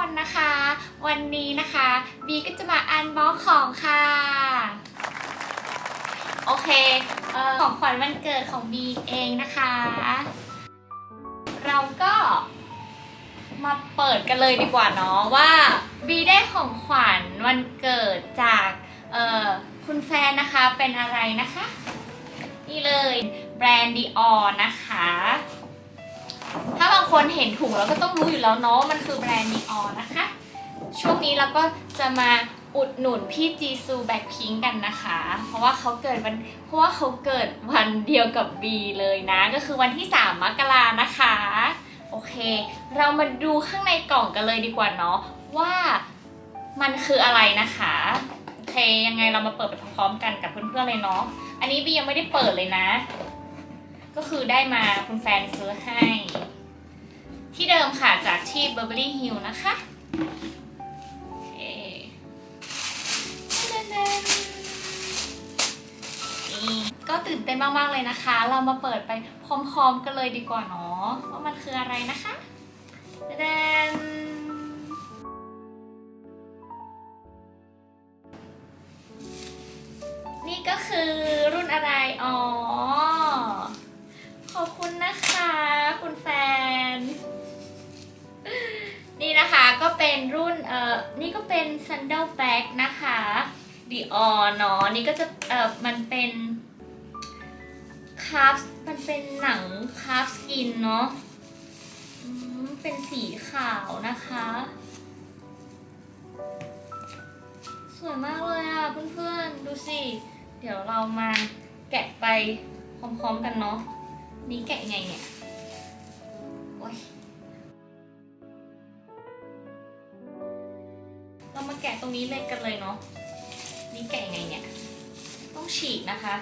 คนนะคะ วันนี้นะคะบีก็จะมาอันบ็อกของค่ะ โอเคเออของขวัญวันเกิดของบีเองนะคะ เราก็มาเปิดกันเลยดีกว่าเนาะว่าบีได้ของขวัญวันเกิดจากเออคุณแฟนนะคะเป็นอะไรนะคะ นี่เลยแบรนด์ดีออนะคะ ถ้าบางคนเห็นถุงแล้วก็ต้องรู้อยู่แล้วเนาะมันคือแบรนด์ดีออนะคะ ช่วงนี้เราก็จะมาอุดหนุนพี่จีซูแบ็คพิงกันนะคะ เพราะว่าเขาเกิดวันเพราะว่าเขาเกิดวันเดียวกับบีเลยนะ ก็คือวันที่ 3 มกรานะคะ โอเค เรามาดูข้างในกล่องกันเลยดีกว่าเนาะว่ามันคืออะไรนะคะโอเคยังไงเรามาเปิดไปพร้อมกันกับเพื่อนๆเลยเนาะอันนี้บียังไม่ได้เปิดเลยนะ ก็คือได้มาคุณแฟนซื้อให้ ที่เดิมค่ะจากที่ Burberry Hill นะคะโอเคนี่ก็ตื่นเต้นมาก ๆ เลยนะคะ เรามาเปิดไปพร้อม ๆ กันเลยดีกว่าเนาะว่ามันคืออะไรนะคะแดนนี่ก็คือรุ่นอะไร อ๋อ ขอบคุณนะคะ คุณแฟน ก็เป็นรุ่นเอ่อนี่ก็เป็น sandal bag นะคะ Dior เนาะนี่ก็จะเอ่อมันเป็นคาฟมันเป็นหนังคาฟสกินเนาะเป็นสีขาวนะคะ สวยมากเลยอะเพื่อนๆ ดูสิ เดี๋ยวเรามาแกะไปพร้อมๆกันเนาะนี่แกะไงเนี่ย นี้เลยกันเลยเนาะนี่แกะไงเนี่ย ต้องฉีกนะคะ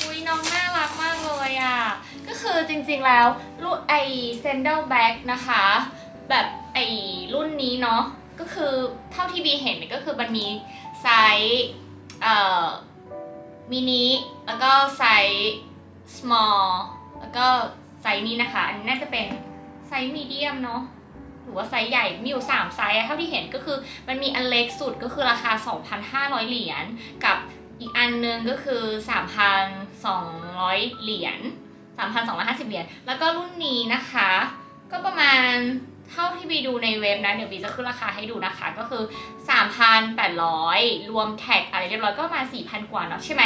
อุ้ยน้องน่ารักมากเลยอะ ก็คือจริงๆแล้วรุ่นไอเซนเดลแบ็กนะคะ แบบไอรุ่นนี้เนาะ ก็คือเท่าที่บีเห็นเนี่ยก็คือมันมีไซส์เอ่อมินิแล้วก็ไซส์ small แล้วก็ ไซส์นี้นะคะ อันนี้น่าจะเป็นไซส์มีเดียมเนาะหรือว่าไซส์ใหญ่มีอยู่3ไซส์เท่าที่เห็นก็คือมันมีอันเล็กสุดก็คือราคา 2,500 เหรียญกับอีกอันนึงก็คือ 3,200 เหรียญ3,250 เหรียญแล้วก็รุ่นนี้นะคะ ก็ประมาณเท่าที่บีดูในเว็บนะ เดี๋ยวบีจะขึ้นราคาให้ดูนะคะ ก็คือ 3,800 รวมแท็กอะไรเรียบร้อยก็ประมาณ4,000 กว่าเนาะใช่ไหม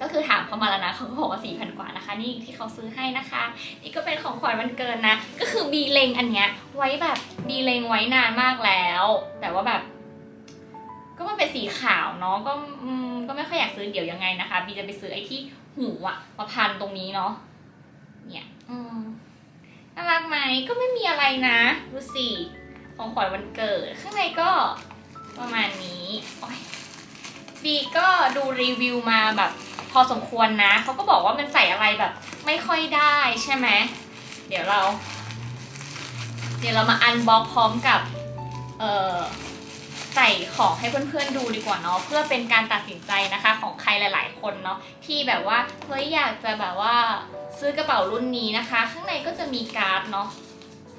ก็คือถามเขามาแล้วนะเขาก็บอกว่า4,000กว่านะคะ นี่ที่เขาซื้อให้นะคะ นี่ก็เป็นของขวัญวันเกินนะ ก็คือบีเลงอันเนี้ยไว้แบบบีเลงไว้นานมากแล้ว แต่ว่าแบบ ก็มันเป็นสีขาวเนาะก็อก็ไม่ค่อยอยากซื้อเดี๋ยวยังไงนะคะบีจะไปซื้อไอ้ที่หูอะมาพันตรงนี้เนาะเนี่ยอืมน่ารักไหมก็ไม่มีอะไรนะดูสิของขวัญวันเกิด ข้างในก็ประมาณนี้บีก็ดูรีวิวมาแบบ อสมควรนะ เขาก็บอกว่ามันใส่อะไรแบบ ไม่ค่อยได้ใช่ไหม เดี๋ยวเรา เดี๋ยวเรามาอันบ็อกพร้อมกับ เอ่อใส่ของให้เพื่อนๆดูดีกว่าเนาะเพื่อเป็นการตัดสินใจนะคะของใครหลาย ๆ คนเนาะที่แบบว่าเฮ้ยอยากจะแบบว่าซื้อกระเป๋ารุ่นนี้นะคะ ข้างในก็จะมีการ์ดเนาะ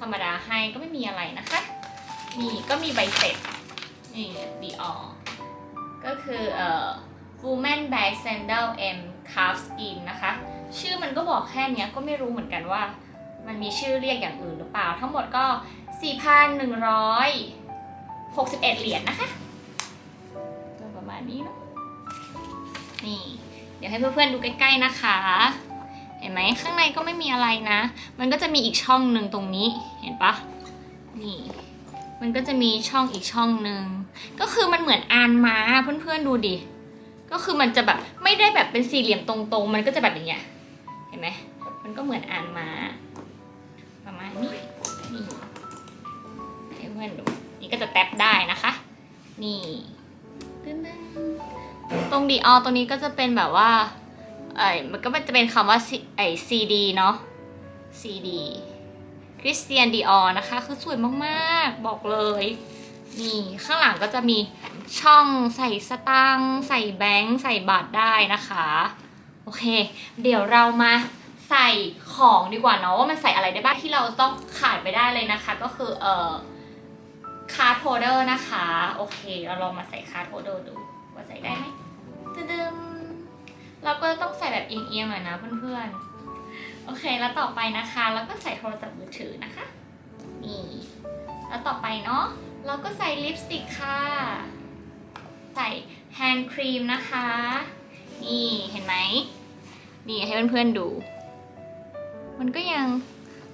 ธรรมดาให้ก็ไม่มีอะไรนะคะมีก็มีใบเสร็จนี่ดีออก็คือเอ่อ Woman Bag Sandal M Calf Skin นะคะ ชื่อมันก็บอกแค่นี้ก็ไม่รู้เหมือนกันว่า มันมีชื่อเรียกอย่างอื่นหรือเปล่า ทั้งหมดก็ 4,161 เหรียญนะคะก็ประมาณนี้เนาะนี่เดี๋ยวให้เพื่อนๆดูใกล้ๆนะคะ เห็นไหมข้างในก็ไม่มีอะไรนะ มันก็จะมีอีกช่องหนึ่งตรงนี้เห็นปะนี่มันก็จะมีช่องอีกช่องหนึ่งก็คือมันเหมือนอานม้าเพื่อนๆดูดิ ก็คือมันจะแบบไม่ได้แบบเป็นสี่เหลี่ยมตรงๆ มันก็จะแบบอย่างเงี้ย เห็นไหม มันก็เหมือนอ่านมาประมาณนี้ นี่ให้เพื่อนดู นี่ก็จะแท็บได้นะคะ นี่ตึ้งตรงดีออตรงนี้ก็จะเป็นแบบว่าเอ้มันก็จะเป็นคำว่าไอ CD เนาะ CD คริสเตียนดีออนะคะ คือสวยมากๆ บอกเลย นี่ข้างหลังก็จะมีช่องใส่สตางค์ใส่แบงค์ใส่บัตรได้นะคะ โอเค เดี๋ยวเรามาใส่ของดีกว่าเนาะว่ามันใส่อะไรได้บ้างที่เราต้องขาดไปได้เลยนะคะ ก็คือเอ่อคาร์ดโฮเดอร์นะคะ โอเค เราลองมาใส่คาร์ดโฮเดอร์ดูว่าใส่ได้ไหมตึมๆเราก็ต้องใส่แบบเอียงๆหน่อยนะเพื่อนๆ โอเค แล้วต่อไปนะคะ แล้วก็ใส่โทรศัพท์มือถือนะคะ นี่ แล้วต่อไปเนาะ เราก็ใส่ลิปสติกค่ะ ใส่แฮนด์ครีมนะคะ นี่เห็นไหม นี่ให้เพื่อนๆดู มันก็ยัง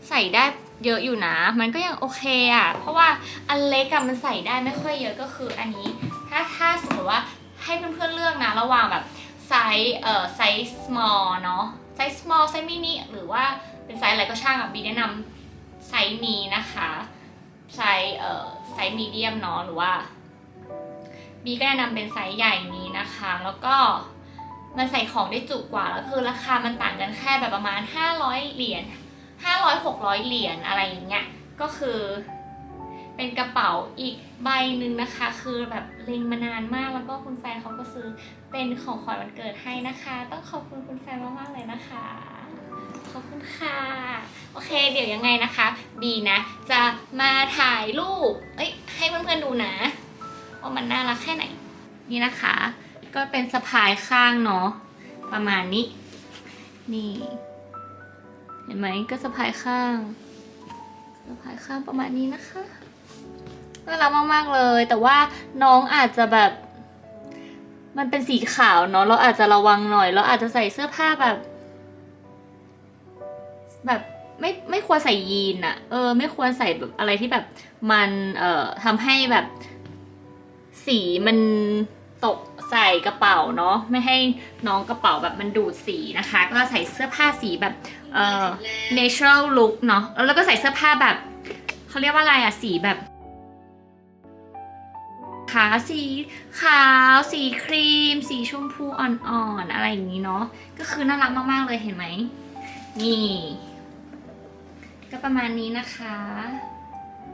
ใส่ได้เยอะอยู่นะ มันก็ยังโอเคอะเพราะว่าอันเล็กอะมันใส่ได้ไม่ค่อยเยอะก็คืออันนี้ ถ้าถ้าสมมติว่าให้เพื่อนๆเลือกนะระหว่างแบบไซส์เอ่อไซส์ small เนาะไซส์ small ไซส์ mini หรือว่าเป็นไซส์อะไรก็ช่างอะบีแนะนำไซส์นี้นะคะไซส์เอ่อ ไซส์มีเดียมเนาะหรือว่าบีก็แนะนำเป็นไซส์ใหญ่นี้นะคะ แล้วก็มันใส่ของได้จุกว่าแล้วคือราคามันต่างกันแค่แบบประมาณ 500 เหรียญ500 600 เหรียญอะไรอย่างเงี้ยก็คือ เป็นกระเป๋าอีกใบหนึ่งนะคะ คือแบบเล็งมานานมากแล้วก็คุณแฟนเขาก็ซื้อเป็นของขวัญวันเกิดให้นะคะ ต้องขอบคุณคุณแฟนมากๆเลยนะคะ ขอบคุณค่ะ โอเค เดี๋ยวยังไงนะคะ บีนะ จะมาถ่ายรูปเอ้ยให้เพื่อนๆดูนะ ว่ามันน่ารักแค่ไหน นี่นะคะ ก็เป็นสะพายข้างเนาะประมาณนี้ นี่ เห็นไหมก็สะพายข้างสะพายข้างประมาณนี้นะคะน่ารักมากๆเลย แต่ว่าน้องอาจจะแบบ มันเป็นสีขาวเนาะเราอาจจะระวังหน่อย เราอาจจะใส่เสื้อผ้าแบบ แบบ ไม่ไม่ควรใส่ยีนอะเออ ไม่ควรใส่แบบอะไรที่แบบมันเอ่อทำให้แบบ สีมันตกใส่กระเป๋าเนาะไม่ให้น้องกระเป๋าแบบมันดูดสีนะคะ ก็ใส่เสื้อผ้าสีแบบเอ่อ natural look เนาะแล้วก็ใส่เสื้อผ้าแบบเขาเรียกว่าอะไรอะสีแบบขาสีขาว สีครีม สีชมพูอ่อนๆอะไรอย่างนี้เนาะก็คือน่ารักมากๆเลยเห็นไหมนี่ ก็ประมาณนี้นะคะ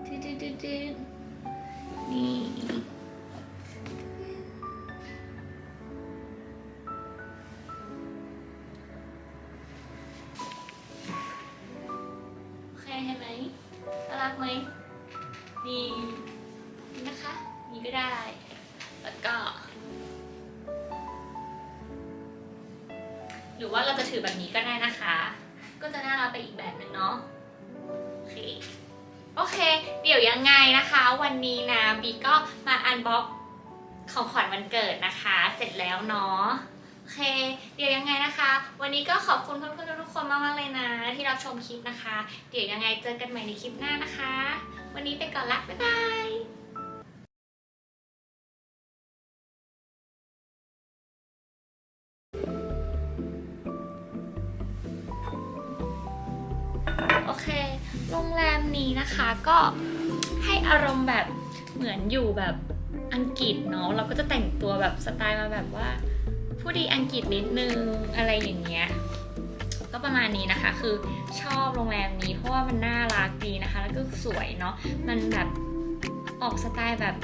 ดืดๆๆนี่โอเคเห็นไหมน่ารักไหมนี่นะคะ นี่ก็ได้ แล้วก็ หรือว่าเราจะถือแบบนี้ก็ได้นะคะ ก็จะน่ารักไปอีกแบบหนึ่งเนาะ โอเค เดี๋ยวยังไงนะคะ วันนี้นะบีก็มาอันบ็อกของขวัญวันเกิดนะคะ เสร็จแล้วเนาะโอเค เดี๋ยวยังไงนะคะ วันนี้ก็ขอบคุณเพื่อนๆทุกๆคนมากๆเลยนะ ที่รับชมคลิปนะคะ เดี๋ยวยังไงเจอกันใหม่ในคลิปหน้านะคะ วันนี้ไปก่อนละบ๊ายบายโอเค โรงแรมนี้นะคะก็ให้อารมณ์แบบเหมือนอยู่แบบอังกฤษเนาะเราก็จะแต่งตัวแบบสไตล์มาแบบว่า ผู้ดีอังกฤษนิดนึงอะไรอย่างเงี้ยก็ประมาณนี้นะคะ คือชอบโรงแรมนี้เพราะว่ามันน่ารักดีนะคะ แล้วก็สวยเนาะมันแบบออกสไตล์แบบ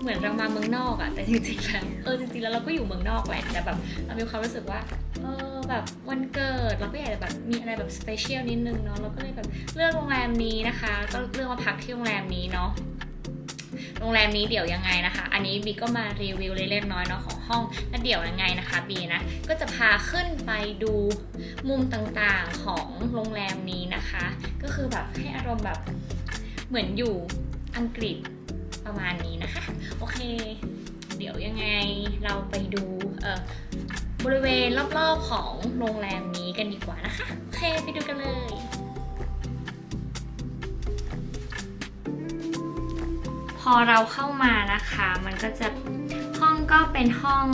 เหมือนเรามาเมืองนอกอะแต่จริงๆแล้วเออจริงๆแล้วเราก็อยู่เมืองนอกแหละแต่แบบเรามีความรู้สึกว่าเออ แบบวันเกิดเราก็อยากจะแบบมีอะไรแบบสเปเชียลนิดนึงเนาะเราก็เลยแบบเลือกโรงแรมนี้นะคะ ก็เลือกมาพักที่โรงแรมนี้เนาะโรงแรมนี้เดี๋ยวยังไงนะคะ อันนี้บีก็มารีวิวเล็กๆน้อยๆเนาะของห้องแล้วเดี๋ยวยังไงนะคะบีนะก็จะพาขึ้นไปดูมุมต่างๆของโรงแรมนี้นะคะ ก็คือแบบให้อารมณ์แบบเหมือนอยู่อังกฤษประมาณนี้นะคะ โอเค เดี๋ยวยังไงเราไปดูเออ บริเวณรอบๆของโรงแรมนี้กันดีกว่านะคะโอเคไปดูกันเลยพอเราเข้ามานะคะ มันก็จะห้องก็เป็นห้อง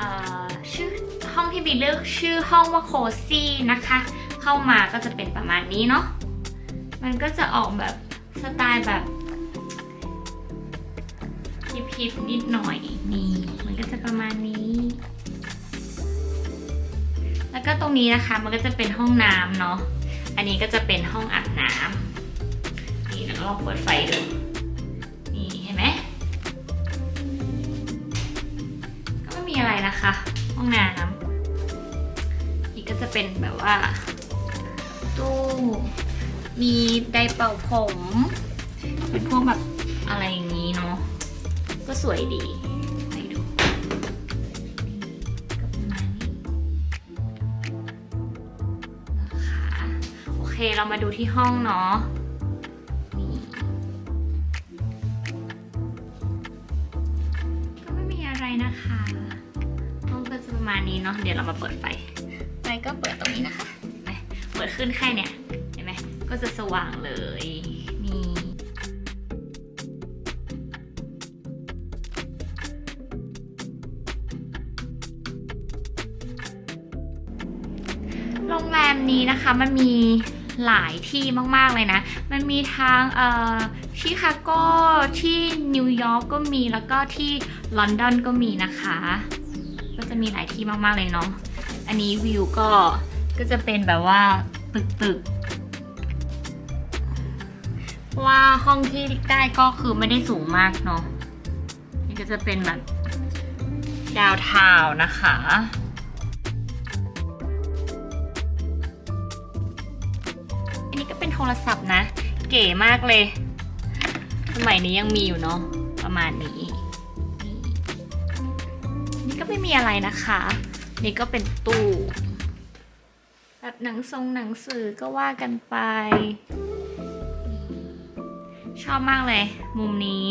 อชื่อห้องที่บีเลือกชื่อห้องว่าโคซี่นะคะ เข้ามาก็จะเป็นประมาณนี้เนาะมันก็จะออกแบบสไตล์แบบฮิปๆนิดหน่อยนี่มันก็จะประมาณนี้ แล้วก็ตรงนี้นะคะมันก็จะเป็นห้องน้ำเนาะ อันนี้ก็จะเป็นห้องอาบน้ำนี่แล้วก็ลองเปิดไฟดูนี่เห็นไหมก็ไม่มีอะไรนะคะ ห้องน้ำอีกก็จะเป็นแบบว่า ตู้มีไดเป่าผมเป็นพวกแบบอะไรอย่างนี้เนาะก็สวยดี เคเรามาดูที่ห้องเนาะนี่ก็ไม่มีอะไรนะคะ ห้องก็จะประมาณนี้เนาะเดี๋ยวเรามาเปิดไฟไฟก็เปิดตรงนี้นะคะเห็นไหมเปิดขึ้นแค่เนี่ยเห็นไหมก็จะสว่างเลยนี่โรงแรมนี้นะคะมันมี หลายที่มากๆเลยนะ มันมีทางเอ่อชิคาโกที่นิวยอร์กก็มีแล้วก็ที่ลอนดอนก็มีนะคะ ก็จะมีหลายที่มากๆเลยเนาะอันนี้วิวก็ก็จะเป็นแบบว่าตึกตึกๆว่าห้องที่ได้ก็คือไม่ได้สูงมากเนาะนี่ก็จะเป็นแบบดาวทาวนะคะ รศัพท์นะ เก๋มากเลย สมัยนี้ยังมีอยู่เนาะประมาณนี้ นี่ก็ไม่มีอะไรนะคะ นี่ก็เป็นตู้แบบหนังทรงหนังสือก็ว่ากันไป ชอบมากเลย มุมนี้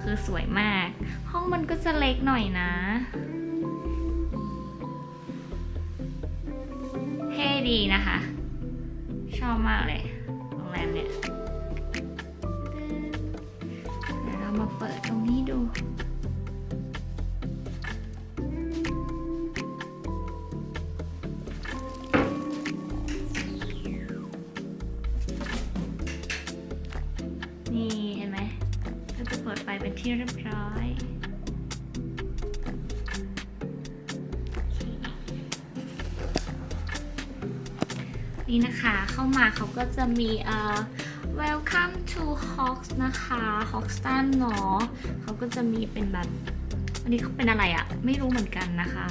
คือสวยมาก ห้องมันก็จะเล็กหน่อยนะเท่ดีนะคะ ชอบมากเลย รงแรมเนี่ย เดี๋ยวเรามาเปิดตรงนี้ดู นี่นะคะเข้ามาเขาก็จะมีเอ่อ welcome to Hawks นะคะ Hogston เนาะเขาก็จะมีเป็นแบบ อันนี้เขาเป็นอะไรอะไม่รู้เหมือนกันนะคะ